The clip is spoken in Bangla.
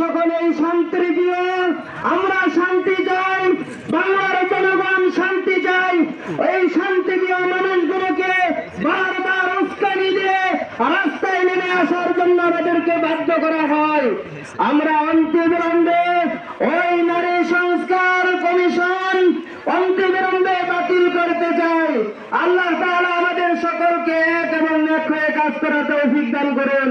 সকলেই শান্তির প্রিয় আমরা শান্তি চাই, বাংলার জনগণ শান্তি চাই। এই শান্তি প্রিয় মানুষগুলোকে বারবার উস্কানি দিয়ে রাস্তায় নেমে আসার জন্য আমাদেরকে বাধ্য করা হয়। আমরা অন্তিবিলম্বে ওই নারী সংস্কার কমিশন অন্তিবিলম্বে বাতিল করতে চাই। আল্লাহ তাআলা আমাদের সকলকে এক এবং এক হয়ে কাজ করাতে অভিজ্ঞান করুন।